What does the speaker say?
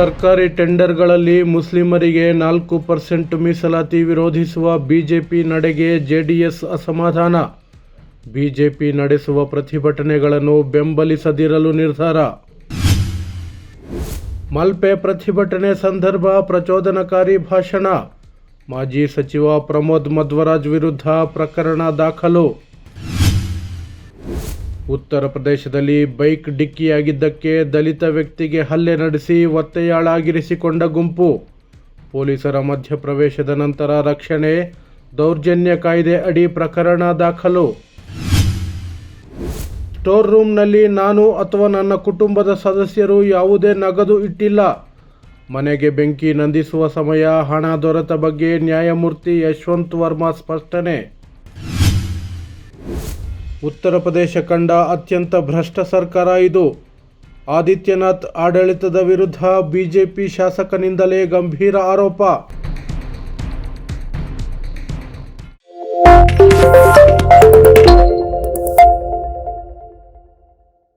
ಸರ್ಕಾರಿ ಟೆಂಡರ್ಗಳಲ್ಲಿ ಮುಸ್ಲಿಮರಿಗೆ ನಾಲ್ಕು ಪರ್ಸೆಂಟ್ ಮೀಸಲಾತಿ ವಿರೋಧಿಸುವ ಬಿಜೆಪಿ ನಡೆಗೆ ಜೆಡಿಎಸ್ ಅಸಮಾಧಾನ. ಬಿಜೆಪಿ ನಡೆಸುವ ಪ್ರತಿಭಟನೆಗಳನ್ನು ಬೆಂಬಲಿಸದಿರಲು ನಿರ್ಧಾರ. ಮಲ್ಪೆ ಪ್ರತಿಭಟನೆ ಸಂದರ್ಭ ಪ್ರಚೋದನಕಾರಿ ಭಾಷಣ. ಮಾಜಿ ಸಚಿವ ಪ್ರಮೋದ್ ಮಧ್ವರಾಜ್ ವಿರುದ್ಧ ಪ್ರಕರಣ ದಾಖಲು. ಉತ್ತರ ಪ್ರದೇಶದಲ್ಲಿ ಬೈಕ್ ಡಿಕ್ಕಿಯಾಗಿದ್ದಕ್ಕೆ ದಲಿತ ವ್ಯಕ್ತಿಗೆ ಹಲ್ಲೆ ನಡೆಸಿ ಒತ್ತೆಯಾಳಾಗಿರಿಸಿಕೊಂಡ ಗುಂಪು. ಪೊಲೀಸರ ಮಧ್ಯಪ್ರವೇಶದ ನಂತರ ರಕ್ಷಣೆ, ದೌರ್ಜನ್ಯ ಕಾಯ್ದೆ ಅಡಿ ಪ್ರಕರಣ ದಾಖಲು. ಸ್ಟೋರ್ ರೂಮ್ನಲ್ಲಿ ನಾನು ಅಥವಾ ನನ್ನ ಕುಟುಂಬದ ಸದಸ್ಯರು ಯಾವುದೇ ನಗದು ಇಟ್ಟಿಲ್ಲ. ಮನೆಗೆ ಬೆಂಕಿ ನಂದಿಸುವ ಸಮಯ ಹಣ ದೊರೆತ ಬಗ್ಗೆ ನ್ಯಾಯಮೂರ್ತಿ ಯಶವಂತ್ ವರ್ಮಾ ಸ್ಪಷ್ಟನೆ. ಉತ್ತರ ಪ್ರದೇಶ ಕಂಡ ಅತ್ಯಂತ ಭ್ರಷ್ಟ ಸರ್ಕಾರ ಇದು. ಆದಿತ್ಯನಾಥ್ ಆಡಳಿತದ ವಿರುದ್ಧ ಬಿಜೆಪಿ ಶಾಸಕನಿಂದಲೇ ಗಂಭೀರ ಆರೋಪ.